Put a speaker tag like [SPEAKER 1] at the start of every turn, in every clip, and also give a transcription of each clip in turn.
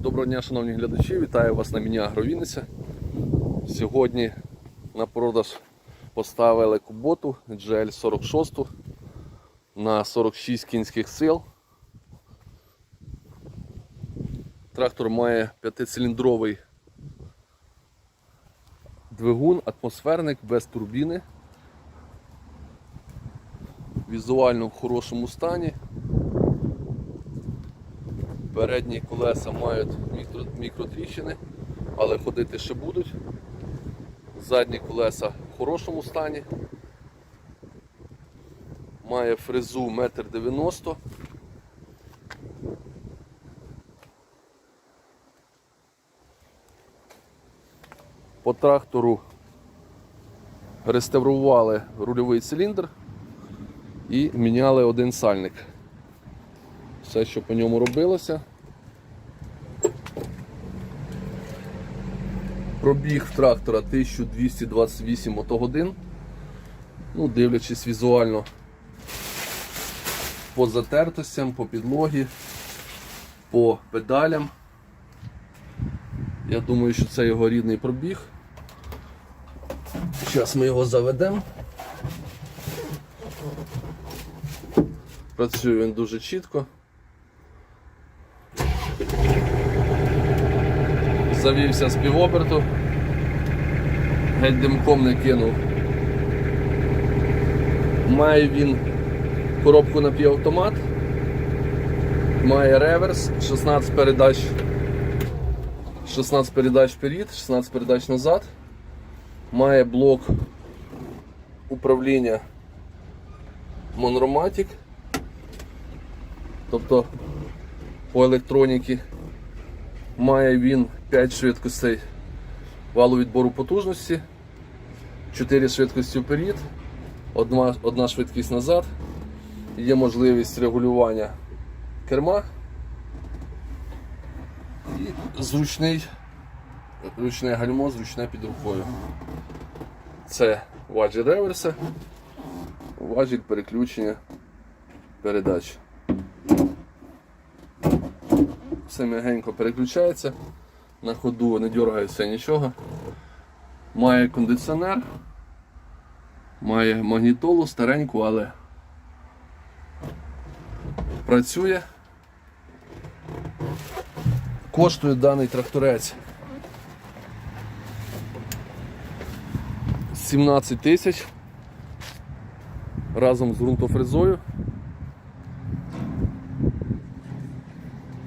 [SPEAKER 1] Доброго дня, шановні глядачі, вітаю вас на міні Агровінниця. Сьогодні на продаж поставили куботу GL46 на 46 кінських сил. Трактор має п'ятициліндровий двигун, атмосферник без турбіни. Візуально в хорошому стані. Передні колеса мають мікро, мікротріщини, але ходити ще будуть. Задні колеса в хорошому стані. Має фрезу 1,90 м. По трактору реставрували рульовий циліндр і міняли один сальник все, що по ньому робилося. Пробіг в трактора 1228 мотогодин. Ну, дивлячись візуально по затертостям, по підлогі, по педалям. Я думаю, що це його рідний пробіг. Зараз ми його заведемо. Працює він дуже чітко. Завівся з півоберту, геть димком не кинув. Має він коробку напівавтомат, має реверс, 16 передач, 16 передач вперед, 16 передач назад, має блок управління Monromatic, тобто по електроніці Має він 5 швидкостей валу відбору потужності, 4 швидкості вперед, одна, одна швидкість назад. Є можливість регулювання керма і зручний, зручне гальмо, зручне під рукою. Це важіль реверса, важіль переключення передач все м'ягенько переключається, на ходу не дергається нічого. Має кондиціонер, має магнітолу стареньку, але працює. Коштує даний тракторець 17 тисяч разом з ґрунтофрезою.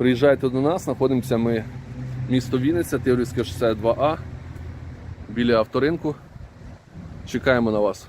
[SPEAKER 1] Приїжджайте до нас, знаходимося ми місто Вінниця, Тиврівське шосе 2А біля авторинку. Чекаємо на вас.